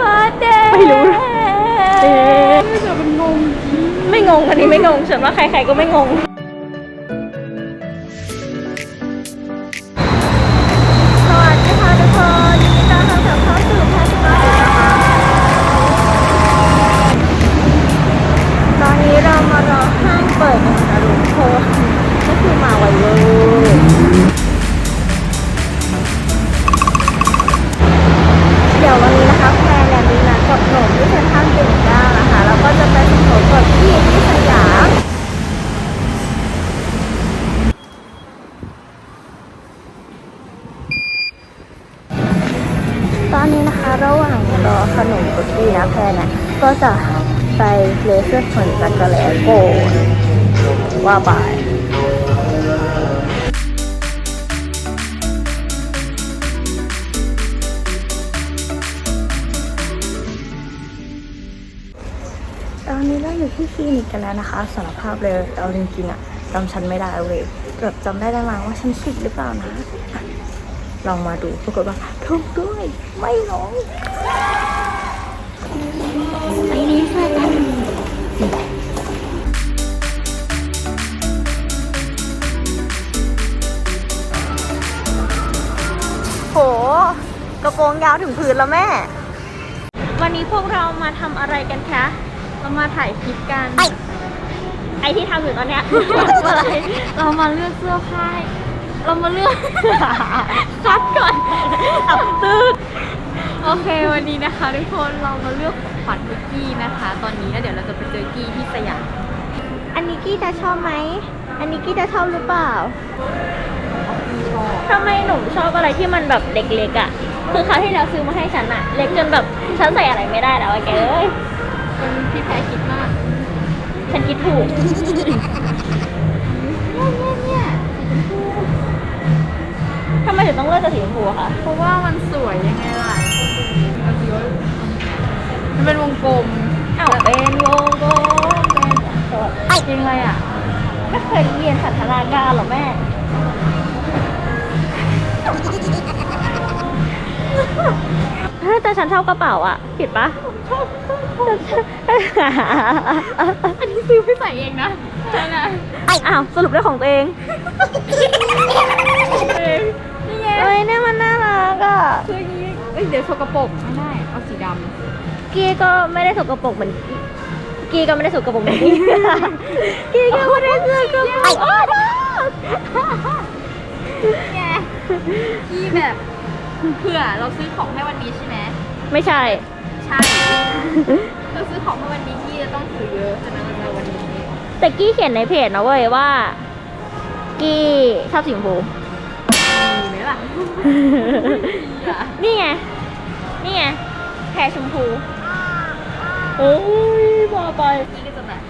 birthday ไม่รู้แต่มันงง ไม่งงอันนี้ไม่งงฉันว่าใครๆก็ไม่งง ที่นิกกันแล้วนะคะสารภาพเลยเอาจริงๆอะจำฉันไม่ได้เลยเกือบจำได้แล้วมั้งว่าฉันผิดหรือเปล่านะลองมาดูปรากฏว่าถูกด้วยไม่หลงไอ้นี่ใช่กันโหกระโปรงยาวถึงพื้นแล้วแม่ วันนี้พวกเรามาทำอะไรกันคะ เรามาถ่ายคลิปกัน ไอที่ทำอยู่ตอนเนี้ยอะไร เรามาเลือกเสื้อผ้าเรามาเลือก คัดก่อนอับตึกโอเควันนี้นะคะทุกคนเรามาเลือกขวัญคุกกี้นะคะ ตอนนี้แล้วเดี๋ยวเราจะไปเจอกี้ที่สยาม อันนี้กี้จะชอบไหม อันนี้กี้จะชอบหรือเปล่าที่ชอบทำไมหนุ่มชอบอะไรที่มันแบบเล็กๆอะ คือคราวที่แล้วซื้อมาให้ฉันอะเล็กจนแบบฉันใส่อะไรไม่ได้แล้วอะแกเอ้ยเป็น พี่แพ้คิดมาก ฉันคิดถูกเนี่ยเนี่ยเนี่ยทำไมถึงต้องเลือกแต่สีชมพูอะคะ เพราะว่ามันสวยยังไงล่ะเอาสิว่ามันเป็นวงกลมอ้าวเป็นวงกลมเป็นสดจริงเลยอะไม่เคยเรียนสันทนาการหรอแม่เฮ้ ยแต่ฉันชอบกระเป๋าอะผิดปะชอบอันนี้ซื้อไปใส่เองนะใช่นะอ้าวสรุปได้ของตัวเองเองนี่ไงเอ้ยเนี่ยมันน่ารักอะคืออย่างนี้เอ้ยเดี๋ยวสกปรกไม่ได้เอาสีดกีก็ไม่ได้สกปรกเหมือนกีก็ไม่ได้สกปรกเหมือนกีกีก็ไม่ได้สกปรกำไงที่แบบ เผื่อเราซื้อของให้วันนี้ใช่ไหมไม่ใช่ ใช่ เราซื้อของให้วันนี้ที่จะต้องถือเยอะฉะนั้นเราจะวันนี้แต่กี้เขียนในเพจนะเว้ยว่า กี้ชอบสีชมพูมีไหมล่ะนี่ไง นี่ไงแพรชมพูโอ้ยพอไปนี่ก็จะแบบ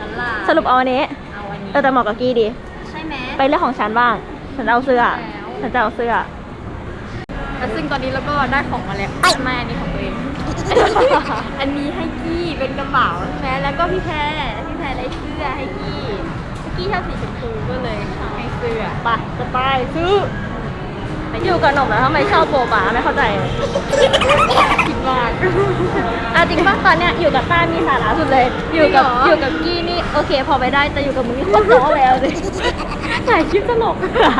ลันลาสรุปเอาอันนี้เอาวันนี้เออแต่เหมาะกับกี้ดี ใช่ไหมไปเรื่องของฉันบ้าง ฉันเอาเสื้อ ฉันจะเอาเสื้อ แล้วซึ่งตอนนี้เราก็ได้ของมาแล้วไม่อันนี้ของตัวเอง อันนี้ให้กี้เป็นกระเป๋าใช่ไหมแล้วก็พี่แพรพี่แพรได้เสื้อให้กี้กี้ชอบสีชมพูก็เลยให้เสื้อไปจะไปซื้ออยู่กับหนุ่มแล้วทำไมชอบโบป๋าไม่เข้าใจคิดมากอะจริงป่ะตอนเนี้ยอยู่กับต้ามีสาระสุดเลย อยู่กับจริงเหรออยู่กับกี้นี่โอเค พอไปได้แต่อยู่กับมึงนี่โคตรล้อแล้วสิถ่ายคลิปตลกแล้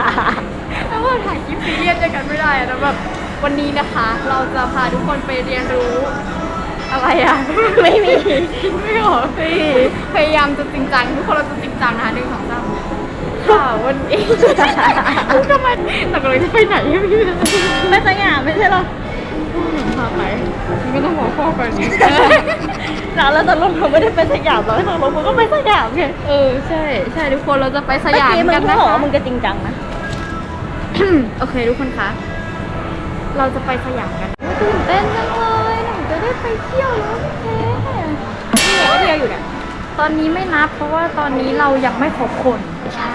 วว่าถ่ายคลิปซีเรียสด้วยกันไม่ได้อะนะแบบวันนี้นะคะ เราจะพาทุกคนไปเรียนรู้อะไรอะไม่มีไม่หรอพยายามจะจริงจังทุกคนเราจะจริงจังนะคะหนึ่งสองสามค่ะวันนี้ทำไมหนักเลยที่ไปไหนอะพี่ไม่สง่าไม่ใช่หรอพาไปมันก็ต้องบอกพ่อก่อนนี้แล้วเราจะลงเราไม่ได้ไปสยามเราไม่ต้องลงมึงก็ไปสยามไงเออใช่ใช่ทุกคนเราจะไปสยามเมื่อกี้มึงกันพูดนะบอกคะว่ามึงจะจริงจังนะ โอเคทุกคนคะ เราจะไปสยามกันตื่นเต้นจังเลยหนูจะได้ไปเที่ยวแล้วพี่แพ้นี่ไงก็เที่ยวอยู่เนี่ยตอนนี้ไม่นับเพราะว่าตอนนี้เรายังไม่ครบคนใช่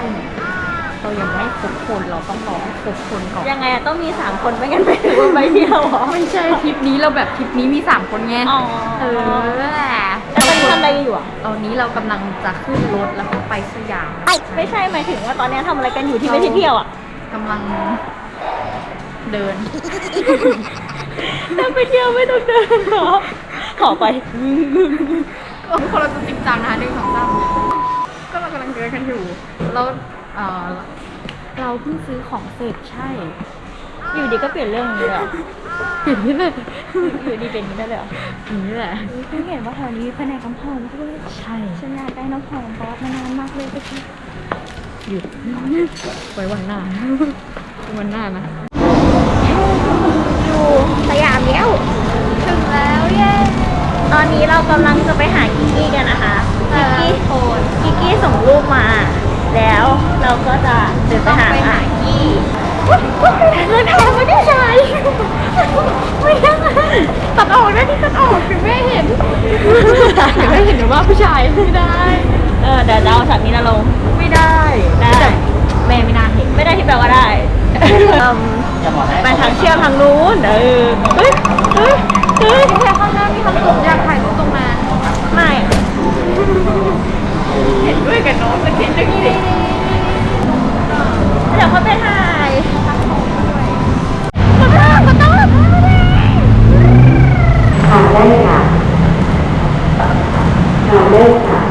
เรายังไม่ครบคนเราต้องรอให้ครบคนก่อนยังไงอะต้องมีสามคนไม่งั้นไปถือว่าไปเที่ยวเหรอไม่ใช่ทริปนี้เราแบบทริปนี้มีสามคนไงอ๋อเออแล้วตอนนี้ทำอะไรอยู่อะตอนนี้เรากำลังจะขึ้นรถแล้วก็ไปสยามนะคะไม่ใช่หมายถึงว่าตอนนี้ทำอะไรกันอยู่ที่ไม่ใช่เที่ยวอะ กำลังเดิน ถ้าไปเที่ยวไม่ต้องเดินหรอขอไปทุกคนเราจะจริงจังนะคะหนึ่งสองสามก็เรากำลังเดินกันอยู่ แล้วเออเราเพิ่งซื้อของเสร็จใช่ อยู่ดีก็เปลี่ยนเรื่องนี้เลยเหรอเห็นนี่เลยอยู่ดีเป็นอย่างนี้ได้เลยเหรอนี่แหละเพิ่งเห็นว่าแถวนี้มีแผนกน้ำหอมด้วยใช่ฉันอยากได้น้ำหอมบอสมานานมากเลยก็คื อหยุดไว้วันหน้า วันหน้านะอยู่สยามแล้ว ถึงแล้วเย้ตอนนี้เรากำลังจะไปหากิกกี้กันนะคะกิกกี้โคนกิกกี้ส่งรูปมา แล้วเราก็จะเดินไปต้องหาไปหากี้เดินทางไม่ได้ใช้ไม่ได้ตัดออกได้ที่ตัดออกถึงไม่เห็นถึงไม่เห็นหรือว่าผู้ชายไม่ได้ เออเดี๋ยวจะเอาฉากนี้นะลง ไม่ได้ได้แม่ไม่น่าเห็นไม่ได้ที่แปลว่าได้เอิ่มไปทางเชื่อมทางนู้น เออ เฮ้ย เฮ้ย เฮ้ย แค่ข้างหน้ามีคำสูงอยากถ่ายรูปตรงนั้น ไม่ เห็นด้วยกับน้องสักทีหนึงสิ เดี๋ยวเขาไปถ่าย ค่ะได้ค่ะค่ะเริ่มค่ะ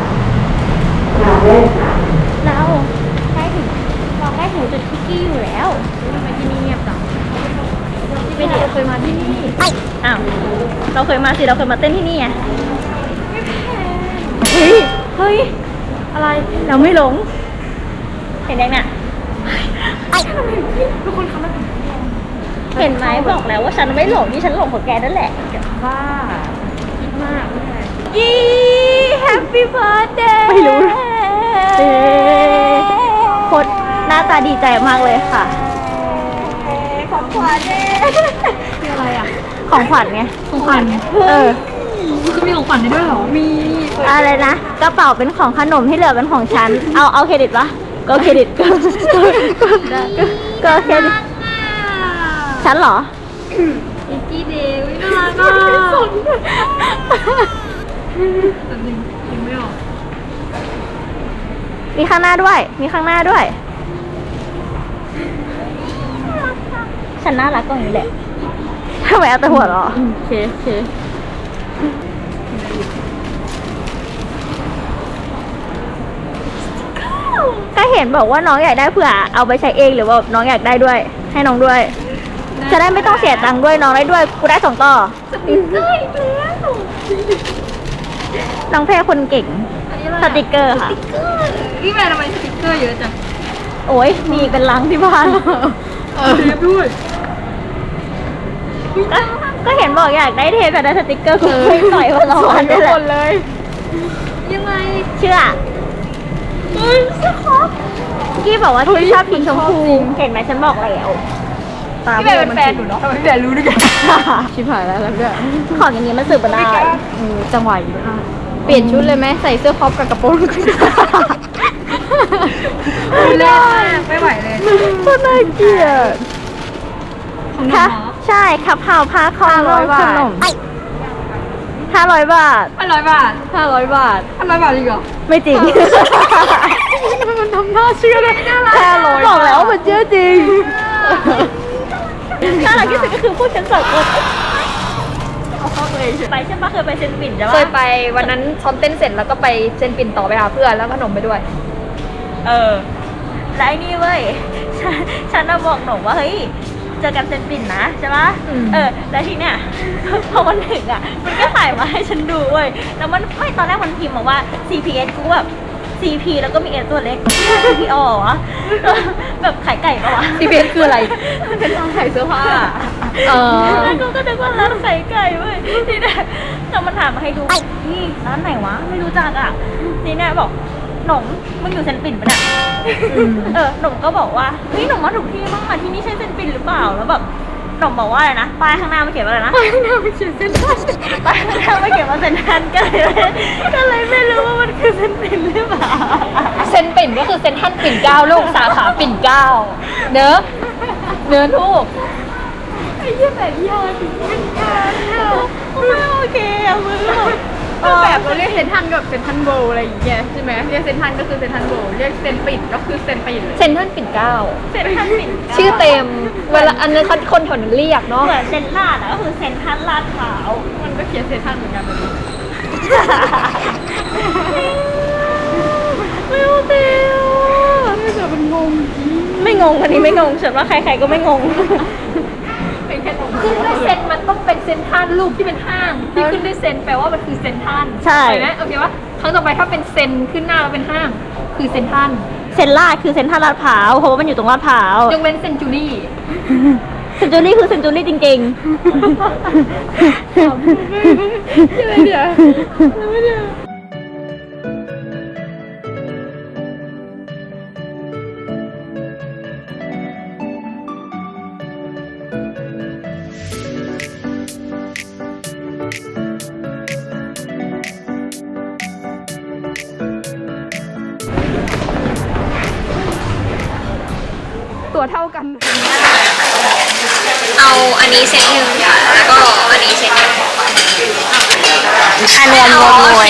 ค่ะเริ่มค่ะ เราใกล้ถึงเราใกล้ถึงจุดคิกกี้อยู่แล้ว ทำไมที่นี่เงียบจังที่ไม่ได้เคยมาที่นี่ อ้าว เราเคยมาสิเราเคยมาเต้นที่นี่ไงเฮ้ย เฮ้ย อะไร เราไม่หลง เห็นยังเนี่ยทุกคนเขามาถึงเห็นไหมบอกแล้วว่าฉันไม่หลงที่ฉันหลงของแกนั่นแหละบ้าคิดมากไม่ใช่ยี่แฮปปี้เบิร์ดเดย์ไม่รู้โคตรหน้าตาดีใจมากเลยค่ะ ของขวัญคืออะไรอะ ของขวัญไง ของขวัญเออจะมีของขวัญให้ด้วยเหรอ มี อะไรนะ กระเป๋าเป็นของขนมที่เหลือเป็นของฉัน เอาเอาเครดิตปะก็เครดิตก็ก็ก็เครดิต ฉันเหรออีกกี้เดย์วิน่ารักอะแต่จริงยังไม่ออก มีข้างหน้าด้วย มีข้างหน้าด้วย ฉันน่ารักก็อย่างนี้แหละ ทำไมเอาแต่หัวเราะโอเคโอเคก็เห็นบอกว่าน้องอยากได้เผื่อเอาไปใช้เองหรือว่าน้องอยากได้ด้วย ให้น้องด้วย จะได้ไม่ต้องเสียตังค์ด้วยน้องได้ด้วยกูได้สองต่อสติ๊กเกอร์อีกแล้วน้องแพรคนเก่งอันนี้อะไรสติกเกอร์ค่ะพี่แม่ทำไมสติ๊กเกอร์เยอะจังโอ้ยมีเป็นลังที่บ้านเออเทปด้วย ก็ก็เห็นบอกอยากได้เทปอยากได้สติกเกอร์กูไม่ต่อยวันละวันทุนี่กแหคละนเลยยังไงเชื่อเฮ้ยเสื้อคอปกี้บอกว่าที่ชอบสีชมพูเห็นไหมฉันบอกแล้วพี่แม่เป็นแฟนหนูเนาะทำไมพี่แม่รู้ด้วยกันชิบหายแล้วแล้วเนี่ยของอย่างนี้มันสืบมาได้เออจังหวะอยู่ค่ะเปลี่ยนชุดเลยไหมใส่เสื้อคอปกับกระโปรงเล่นไม่ไหวเลย ก็น่าเกลียดค่ะ ใช่ครับเผาผ้าคอม500บาทขนมห้าร้อยบาทห้าร้อยบาทห้าร้อยบาทห้าร้อยบาทจริงเหรอไม่จริงมันทำหน้าเชื่อเลยห้าร้อยบอกแล้วว่ามันเชื่อจริงน่ารักที่สุดก็คือพวกฉันสองคนเอาเข้าตัวเองเฉยไปใช่ปะเคยไปเซนต์ปิ่นใช่ปะเคยไปวันนั้นซ้อมเต้นเสร็จแล้วก็ไปเซนปิ่นต่อไปหาเพื่อนแล้วก็ขนมไปด้วย เออแล้วไอ้นี่เว้ย ฉันฉันน่ะบอกหนูว่าเฮ้ยเจอกันเซนต์ปิ่นนะใช่ปะอืมเออแล้วทีเนี้ยพอมันถึงอะ มันก็ถ่ายมาให้ฉันดูเว้ยแล้วมันไม่ตอนแรกมันพิมพ์มาว่า CPS กูแบบ CP แล้วก็มี S ตัวเล็ก CPO เหรอวะแบบขายไก่ปะวะซีเคืออะไรเป็นร้านขายเสื้อผ้าเออแล้วก็ก็นึกว่าร้านขายไก่เว้ยทีเนี้ยเรามันถามมาให้ดูนี่ร้านไหนวะไม่รู้จักอะทีเนี้ยบอก หนมมึงอยู่เซนต์ปิ่นปะเนี่ยเออหนุ่มก็บอกว่าเฮ้ยหนุ่มมาถูกที่มากที่นี่ใช่เซนต์ปิ่นหรือเปล่าแล้วแบบหนุ่มบอกว่าอะไรนะป้ายข้างหน้าไม่เขียนว่าอะไรนะไปหน้าไปเขียนเส้นได้ป้ายข้างหน้าไม่เขียนว่าเซนทรันก็เลยก็เลยไม่รู้ว่ามันคือเซนต์ปิ่นหรือเปล่าเซนปิ่นก็คือเซนท่านปิ่นเกล้าลูกสาขาปิ่นเกล้าเนอะเนื้อทูกไอ้ยี่แต่ยากจริงๆไม่โอเคอะมึง ก็แบบเราเรียกเซนทรันกับเซนทรันโบอะไรอย่างเงี้ยใช่ไหมเรียกเซนทรันก็คือเซนทรันโบเรียกเซนปิดก็คือเซนปิดเลยเซนทรันปิ่นเกล้า เซนทรันปิดชื่อเต็ม เวลาอันนั้นคนคนแถวนั้นเรียกเนาะเหมือนเซนทรัลอะก็คือเซนทรัลลาดพร้าวมันก็เขียนเซนทรันเหมือนกันเลยไม่เอาเต็มไม่เจอมันงง ไม่งงอันนี้ไม่งงฉันว่าใครๆก็ไม่งงเป็นแค่งง ขึ้นด้วยเซนมันต้องเป็นเซนทรัลรูปที่เป็นห้างที่ขึ้นด้วยเซนแปลว่ามันคือเซนทรัลใช่ไหมโอเควะครั้งต่อไปถ้าเป็นเซนขึ้นหน้าแล้วเป็นห้าง คือเซนทรัลเซนลาดคือเซนทรัลลาดพร้าวเพราะว่ามันอยู่ตรงลาดพร้าวยกเว้นเซนจูรี่เซนจูรี่คือเซนจูรี่จริงอะไรเดี๋ยวอะไรเดี๋ยวตัว อาอันนี้เซตหนึ่งค่ะแล้วก็อันนี้เซตหนึ่งอันรวมรวมรวย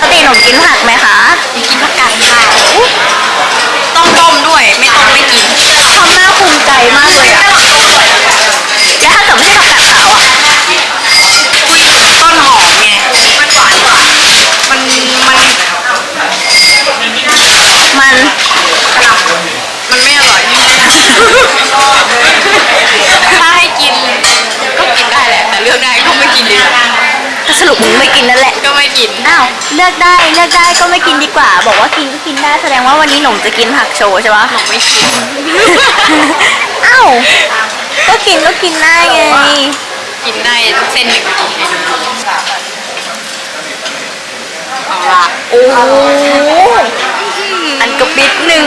ปกติหนูกินผักไหมคะกินผักกาดขาวต้องต้มด้วย ไม่ต้มไม่กินทำหน้าภูมิใจมากเลยอะแล้วถ้าเกิดไม่ใช่ผักกาดขาวอะต้นหอมไงมันหวานกว่ามันมัน มัน มันไม่อร่อย ถ้าให้กินก็กินได้แหละ แต่เลือกได้ก็ไม่กินดีกว่าสรุปมึงไม่กินนั่นแหละ ก็ไม่กิน อ้าว เลือกได้ เลือกได้ก็ไม่กินดีกว่า บอกว่ากินก็กินได้แสดงว่าวันนี้หนุ่มจะกินผักโชว์ใช่ปะหนุ่มไม่กิน อ้าว ก็กินก็กินได้ไง กินได้เส้นหนึ่งเอาละโอ้โหอันกระปิดหนึ่ง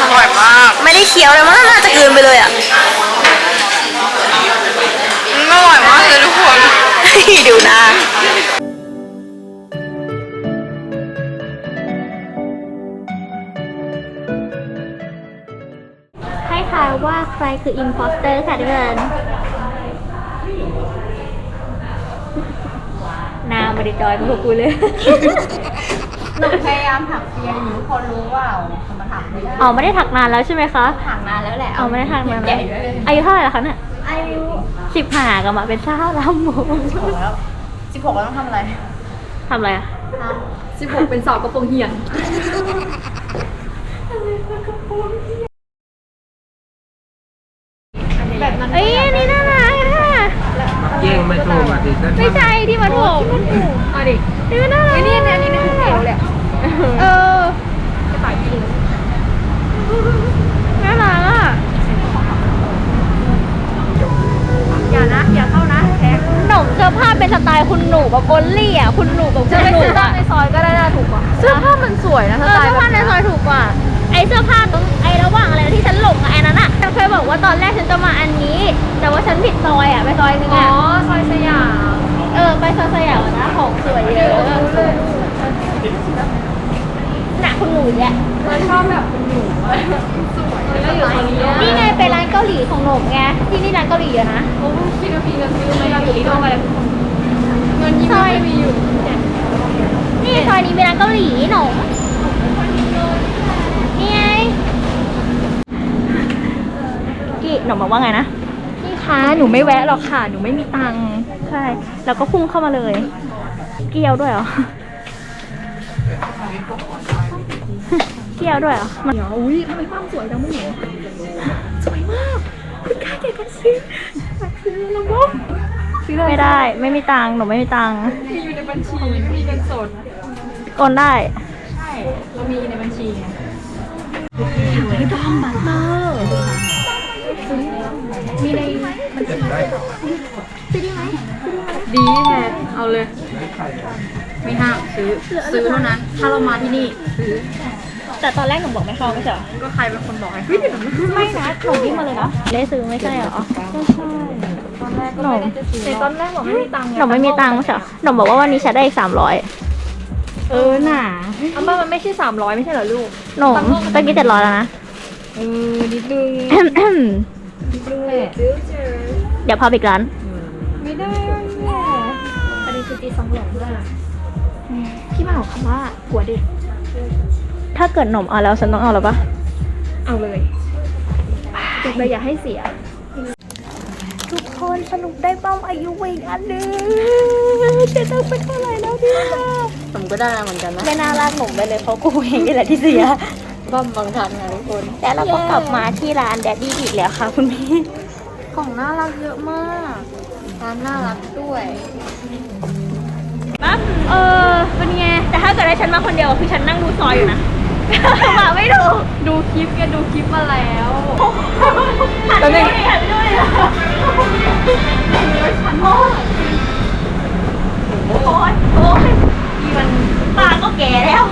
อร่อยมาก ไม่ได้เคี้ยวเลยมั้งน่าจะกลืนไปเลยอะอร่อยมากเลยทุกคน ดูนะ ว่าใครคืออิมพอสเตอร์ค่ะทุกคนนาไม่ได้จอยพวกกูเลย หนูพยายามถักเปียอยู่คนรู้ว่ามาถักไม่ได้อ๋อไม่ได้ถักนานแล้วใช่ไหมคะถักนานแล้วแหละอ๋อไม่ได้ถักนานใหแล้ญ่วด้วยเลยอายุเท่าไหร่แล้วคะเนี่ยอายุสิบห้ากันมาเป็นเช้าลำโมงสิบหกแล้วสิบหกแล้วต้องทำอะไรทำอะไรอะสิบหกเป็นสอบกระโปรงเหียน แบบนั้นเอ้ยอันนี้น่ารักค่ะ แย่งไม่ถูกอะดิไม่ใช่ที่มันผมเอาดินี่มันน่ารักไอ้นี่เนี่ยอันนี้นี่คือเขียวเลยอะเออ กระต่ายจริงน่ารักอะ อย่านะ อย่าเข้านะแท็กหนุ่มเสื้อผ้าเป็นสไตล์คุณหนูแบบโอลลี่อะ คุณหนูแบบจะคุณไปหนูซื้อตามอะในซอยก็ได้น่าถูกกว่าเสื้อผ้ามันสวยนะเอสอไตล์เสื้อผ้าในซอยถูกกว่าไอเสื้อผ้าตรงไอระหว่างอะไรที่ฉันหลงอะไอ้นั้นอะฉันเคยบอกว่าตอนแรกฉันจะมาอันนี้ แต่ว่าฉันผิดซอยอะไปซอยนึงอ๋ออะซอยสยาม เออไปซอยสยามอะนะของสวยเยอะหนักคุณหนูแหละเราชอบแบบเป็นหนูอะสวยแล้วอยู่ตรงนี้นี่ไงไปร้านเกาหลีของหนุ่มไงที่นี่ร้านเกาหลีเยอะนะ โอ้คิดว่าพี่เงินซื้อไหมเราอยู่ที่โดนอะไรเงินยิ่งไม่มีอยู่ นี่ซอยนี้มีร้านเกาหลีหนมนี่ไง กี่ หนุ่มบอกว่าไงนะ พี่คะหนูไม่แวะหรอกค่ะ หนูไม่มีตังค์ใช่แล้วก็พุ่งเข้ามาเลย เกี่ยวด้วยเหรอ เกี่ยวด้วยเหรอมันอุ้ยทำไมความสวยจังไม่เห็นสวยมากคุณค่าแก่การซื้ออยากซื้อแล้วมั้งซื้อเลยไม่ได้ ไม่มีตังค์หนูไม่มีตังค์มีอยู่ในบัญชีไม่มีเงินสดโอนได้ ใช่ เรามีในบัญชีไงมี มีในบัญชีดีแฮะเอาเลย ไม่ห้ามซื้อ ซื้อเท่านั้น ถ้าเรามาที่นี่ซื้อ แต่ตอนแรกหนูบอกไม่เข้าไม่ใช่เหรอก็ใครเป็นคนบอกให้ไม่นะหนูวิ่งมาเลยนะเลซื้อไม่ใช่เหรอตอนแรกก็ไม่ได้จะซื้อแต่ตอนแรกบอกไม่มีตังค์หนูไม่มีตังค์ไม่ใช่เหรอหนูบอกว่าวันนี้ใช้ได้อีกสามร้อยเออหนาอาม่ามันไม่ใช่สามร้อยไม่ใช่เหรอลูกหนูตะกี้เจ็ดร้อยแล้วนะ เออนิดนึงนิดนึง แหละเดี๋ยวพาไปอีกร้าน ไม่ได้จีซองหลงด้วยที่มาของคำว่าหัวเด็ก ถ้าเกิดหนมเอาแล้วฉันต้องเอาแล้วปะเอาเลยเด็กเลยอย่าให้เสีย ทุกคนสรุปได้บ้อมอายุอีกอันหนึงเจ๊ต้องไปเท่าไหร่แล้วดีนะผมก็ได้เหมือนกันนะ ไม่น่าลากหนุ่มไปเลยเพราะกูเองนี่แหละที่เสีย บ้อมบางทันค่ะทุกคน แล้วเราก็กลับมาที่ร้านแดดดี้อีกแล้วค่ะคุณพี่ของน่ารักเยอะมากร้านน่ารักด้วยปั๊บเออเป็นไง แต่ถ้าเกิดได้ฉันมาคนเดียวคือฉันนั่งดูซอยอยู่นะมาไม่ถูกดูคลิปแกดูคลิปมาแล้วหันไปดูดิหันไปดูดิโอ้ยโอ้ยนี่มันป้าก็แก่แล้ว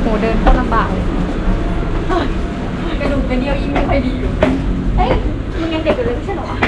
โหเดินเข้าลำบากเลย กระดูกกระเดี่ยวยิ่งไม่ค่อยดีอยู่เฮ้ยมึงยังเด็กอยู่เลยไม่ใช่เหรอวะ